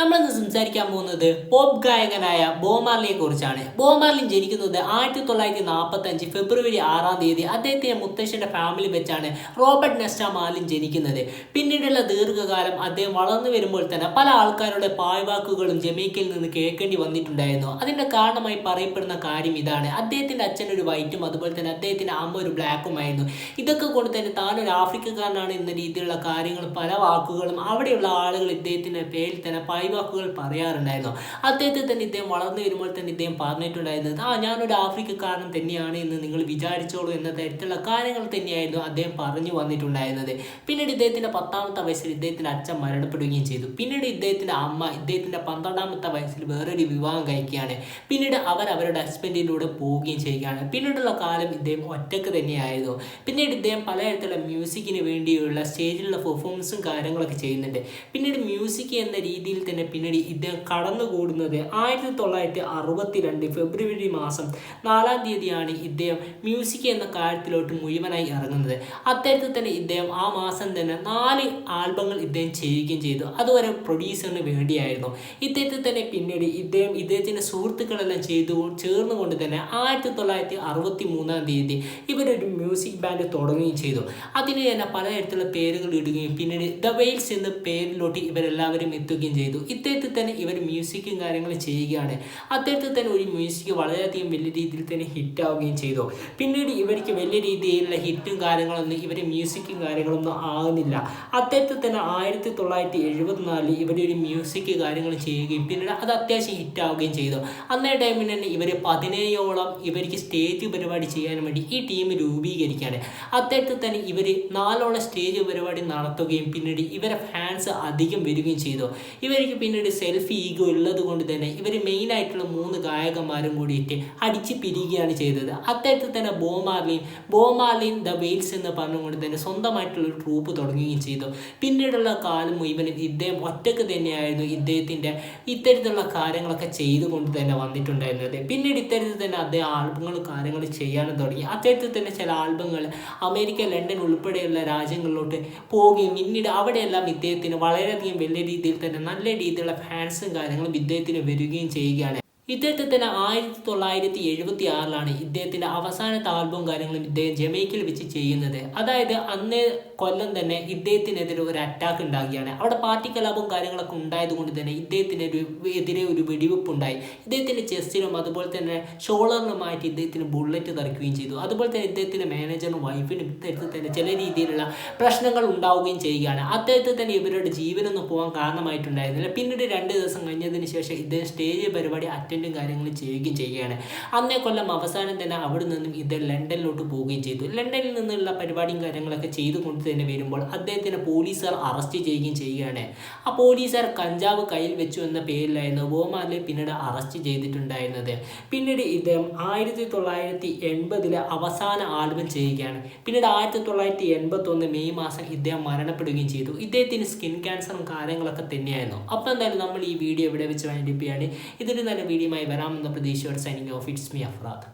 നമ്മളിന്ന് സംസാരിക്കാൻ പോകുന്നത്? പോപ്പ് ഗായകനായ ബോമാർലിയെ കുറിച്ചാണ്. ബോമാർലിൻ ജനിക്കുന്നത് ആയിരത്തി തൊള്ളായിരത്തി നാൽപ്പത്തി അഞ്ച് ഫെബ്രുവരി ആറാം തീയതി അദ്ദേഹത്തിന്റെ മുത്തശ്ശന്റെ ഫാമിലി വെച്ചാണ് റോബർട്ട് നെസ്റ്റ മാർലിൻ ജനിക്കുന്നത്. പിന്നീടുള്ള ദീർഘകാലം അദ്ദേഹം വളർന്നു വരുമ്പോൾ തന്നെ പല ആൾക്കാരുടെ പായ്വാക്കുകളും ജമൈക്കയിൽ നിന്ന് കേൾക്കേണ്ടി വന്നിട്ടുണ്ടായിരുന്നു. അതിന്റെ കാരണമായി പറയപ്പെടുന്ന കാര്യം ഇതാണ്. അദ്ദേഹത്തിന്റെ അച്ഛൻ ഒരു വൈറ്റും അതുപോലെ തന്നെ അദ്ദേഹത്തിന്റെ അമ്മ ഒരു ബ്ലാക്കുമായിരുന്നു ഇതൊക്കെ കൊണ്ട് തന്നെ താൻ ഒരു ആഫ്രിക്കക്കാരനാണ് എന്ന രീതിയിലുള്ള കാര്യങ്ങൾ പല വാക്കുകളും അവിടെയുള്ള ആളുകൾ ഇദ്ദേഹത്തിന്റെ പേരിൽ തന്നെ പായ്വാക്കുകൾ പറയാറുണ്ടായിരുന്നു. അദ്ദേഹത്തെ തന്നെ ഇദ്ദേഹം വളർന്നു വരുമ്പോൾ തന്നെ ഇദ്ദേഹം പറഞ്ഞിട്ടുണ്ടായിരുന്നത് ആ ഞാനൊരു ആഫ്രിക്കക്കാരൻ തന്നെയാണ് എന്ന് നിങ്ങൾ വിചാരിച്ചോളൂ എന്ന തരത്തിലുള്ള കാര്യങ്ങൾ തന്നെയായിരുന്നു അദ്ദേഹം പറഞ്ഞു വന്നിട്ടുണ്ടായിരുന്നത്. പിന്നീട് ഇദ്ദേഹത്തിന്റെ പത്താമത്തെ വയസ്സിൽ ഇദ്ദേഹത്തിന്റെ അച്ഛൻ മരണപ്പെടുകയും ചെയ്തു. പിന്നീട് ഇദ്ദേഹത്തിന്റെ അമ്മ ഇദ്ദേഹത്തിന്റെ പന്ത്രണ്ടാമത്തെ വയസ്സിൽ വേറൊരു വിവാഹം കഴിക്കുകയാണ്. പിന്നീട് അവർ അവരുടെ ഹസ്ബൻഡിലൂടെ പോവുകയും ചെയ്യുകയാണ്. പിന്നീടുള്ള കാലം ഇദ്ദേഹം ഒറ്റയ്ക്ക് തന്നെയായിരുന്നു. പിന്നീട് ഇദ്ദേഹം പലതരത്തിലുള്ള മ്യൂസിക്കിന് വേണ്ടിയുള്ള സ്റ്റേജിലുള്ള പെർഫോമൻസും കാര്യങ്ങളൊക്കെ ചെയ്യുന്നുണ്ട്. പിന്നീട് മ്യൂസിക് എന്ന രീതിയിൽ തന്നെ പിന്നീട് ഇദ്ദേഹം കടന്നുകൂടുന്നത് ആയിരത്തി തൊള്ളായിരത്തി അറുപത്തിരണ്ട് ഫെബ്രുവരി മാസം നാലാം തീയതിയാണ് ഇദ്ദേഹം മ്യൂസിക് എന്ന കാര്യത്തിലോട്ട് മുഴുവനായി ഇറങ്ങുന്നത്. അത്തരത്തിൽ തന്നെ ഇദ്ദേഹം ആ മാസം തന്നെ നാല് ആൽബങ്ങൾ ഇദ്ദേഹം ചെയ്യുകയും ചെയ്തു. അതുവരെ പ്രൊഡ്യൂസറിന് വേണ്ടിയായിരുന്നു. ഇദ്ദേഹത്തിൽ തന്നെ പിന്നീട് ഇദ്ദേഹം ഇദ്ദേഹത്തിന്റെ സുഹൃത്തുക്കളെല്ലാം ചെയ്തു ചേർന്നുകൊണ്ട് തന്നെ ആയിരത്തി തൊള്ളായിരത്തി അറുപത്തി മൂന്നാം തീയതി ഇവരൊരു മ്യൂസിക് ബാൻഡ് തുടങ്ങുകയും ചെയ്തു. അതിന് തന്നെ പലതരത്തിലുള്ള പേരുകൾ ഇടുകയും പിന്നീട് ദ വെയിൽസ് എന്ന പേരിലോട്ട് ഇവരെല്ലാവരും എത്തുകയും ചെയ്തു. ഇദ്ദേഹത്തിൽ തന്നെ ഇവർ മ്യൂസിക്കും കാര്യങ്ങളും ചെയ്യുകയാണ്. അദ്ദേഹത്തിൽ തന്നെ ഒരു മ്യൂസിക് വളരെയധികം വലിയ രീതിയിൽ തന്നെ ഹിറ്റ് ആവുകയും ചെയ്തു. പിന്നീട് ഇവർക്ക് വലിയ രീതിയിലുള്ള ഹിറ്റും കാര്യങ്ങളൊന്നും ഇവർ മ്യൂസിക്കും കാര്യങ്ങളൊന്നും ആകുന്നില്ല അദ്ദേഹത്തിൽ തന്നെ ആയിരത്തി തൊള്ളായിരത്തി എഴുപത്തിനാലിൽ ഇവരൊരു മ്യൂസിക് കാര്യങ്ങൾ ചെയ്യുകയും പിന്നീട് അത് അത്യാവശ്യം ഹിറ്റ് ആവുകയും ചെയ്തു. അന്നേ ടൈമിൽ തന്നെ ഇവർ പതിനേഴോളം ഇവർക്ക് സ്റ്റേജ് പരിപാടി ചെയ്യാൻ വേണ്ടി ഈ ടീം രൂപീകരിക്കുകയാണ്. അദ്ദേഹത്തിൽ തന്നെ ഇവർ നാലോളം സ്റ്റേജ് പരിപാടി നടത്തുകയും പിന്നീട് ഇവരെ ഫാൻസ് അധികം വരികയും ചെയ്തു. ഇവർക്ക് പിന്നീട് സെൽഫ് ഈഗോ ഉള്ളത് കൊണ്ട് തന്നെ ഇവർ മെയിനായിട്ടുള്ള മൂന്ന് ഗായകന്മാരും കൂടിയിട്ട് അടിച്ച് പിരിയുകയാണ് ചെയ്തത്. അദ്ദേഹത്തിൽ തന്നെ ബോമാലിൻ ബോമാലിൻ ദ വെയിൽസ് എന്ന് പറഞ്ഞുകൊണ്ട് തന്നെ സ്വന്തമായിട്ടുള്ള ഒരു ട്രൂപ്പ് തുടങ്ങുകയും ചെയ്തു. പിന്നീടുള്ള കാലം മുഴുവനും ഇദ്ദേഹം ഒറ്റയ്ക്ക് തന്നെയായിരുന്നു ഇദ്ദേഹത്തിന്റെ ഇത്തരത്തിലുള്ള കാര്യങ്ങളൊക്കെ ചെയ്തുകൊണ്ട് തന്നെ വന്നിട്ടുണ്ടായിരുന്നത്. പിന്നീട് ഇത്തരത്തിൽ തന്നെ അദ്ദേഹം ആൽബങ്ങളും കാര്യങ്ങളും ചെയ്യാനും തുടങ്ങി. അത്തരത്തിൽ തന്നെ ചില ആൽബങ്ങൾ അമേരിക്ക ലണ്ടൻ ഉൾപ്പെടെയുള്ള രാജ്യങ്ങളിലോട്ട് പോവുകയും പിന്നീട് അവിടെയെല്ലാം ഇദ്ദേഹത്തിന് വളരെയധികം വലിയ രീതിയിൽ തന്നെ നല്ല രീതിയിലുള്ള ഫാൻസും കാര്യങ്ങളും ഇദ്ദേഹത്തിന് വരികയും ചെയ്യുകയാണ് ഇദ്ദേഹത്തെ തന്നെ ആയിരത്തി തൊള്ളായിരത്തി എഴുപത്തി ആറിലാണ് ഇദ്ദേഹത്തിന്റെ അവസാനത്തെ ആൽബവും കാര്യങ്ങളും ഇദ്ദേഹം ജമൈക്കിൽ വെച്ച് ചെയ്യുന്നത്. അതായത് അന്നേ കൊല്ലം തന്നെ ഇദ്ദേഹത്തിനെതിരെ ഒരു അറ്റാക്ക് ഉണ്ടാകുകയാണ് അവിടെ പാർട്ടി കലാപവും കാര്യങ്ങളൊക്കെ ഉണ്ടായത് കൊണ്ട് തന്നെ ഇദ്ദേഹത്തിന് എതിരെ ഒരു വെടിവെപ്പ് ഉണ്ടായി ഇദ്ദേഹത്തിന്റെ ചെസ്റ്റിനും അതുപോലെ തന്നെ ഷോളറിനുമായിട്ട് ഇദ്ദേഹത്തിന് ബുള്ളറ്റ് തെറിക്കുകയും ചെയ്തു. അതുപോലെ തന്നെ ഇദ്ദേഹത്തിന്റെ മാനേജറിനും വൈഫിനും ഇത്തരത്തിൽ തന്നെ ചില രീതിയിലുള്ള പ്രശ്നങ്ങൾ ഉണ്ടാവുകയും ചെയ്യുകയാണ്. അദ്ദേഹത്തിൽ തന്നെ ഇവരുടെ ജീവനൊന്നും പോകാൻ കാരണമായിട്ടുണ്ടായിരുന്നില്ല. പിന്നീട് രണ്ട് ദിവസം കഴിഞ്ഞതിന് ശേഷം ഇദ്ദേഹം സ്റ്റേജ് പരിപാടി അറ്റൻഡും കാര്യങ്ങളും ചെയ്യുകയും ചെയ്യുകയാണ്. അന്നേ കൊല്ലം അവസാനം തന്നെ അവിടെ നിന്നും ഇദ്ദേഹം ലണ്ടനിലോട്ട് പോവുകയും ചെയ്തു. ലണ്ടനിൽ നിന്നുള്ള പരിപാടിയും കാര്യങ്ങളൊക്കെ ചെയ്തുകൊണ്ട് തന്നെ വരുമ്പോൾ അദ്ദേഹത്തിനെ പോലീസുകാർ അറസ്റ്റ് ചെയ്യുകയും ചെയ്യുകയാണ്. ആ പോലീസുകാർ കഞ്ചാവ് കയ്യിൽ വെച്ചു എന്ന പേരിലായിരുന്നു ബോമാലെ പിന്നീട് അറസ്റ്റ് ചെയ്തിട്ടുണ്ടായിരുന്നത്. പിന്നീട് ഇദ്ദേഹം ആയിരത്തി തൊള്ളായിരത്തി എൺപതിലെ അവസാന ആൽബം ചെയ്യുകയാണ്. പിന്നീട് ആയിരത്തി തൊള്ളായിരത്തി എൺപത്തി ഒന്ന് മെയ് മാസം ഇദ്ദേഹം മരണപ്പെടുകയും ചെയ്തു. ഇദ്ദേഹത്തിന് സ്കിൻ ക്യാൻസറും കാര്യങ്ങളൊക്കെ തന്നെയായിരുന്നു. അപ്പോൾ എന്തായാലും നമ്മൾ ഈ വീഡിയോ ഇവിടെ വെച്ച് വൈൻഡിപ്പിയാണ് ഇതിന് നല്ല വീഡിയോയുമായി വരാമെന്ന പ്രതീക്ഷയോടെ signing off it's me Afrad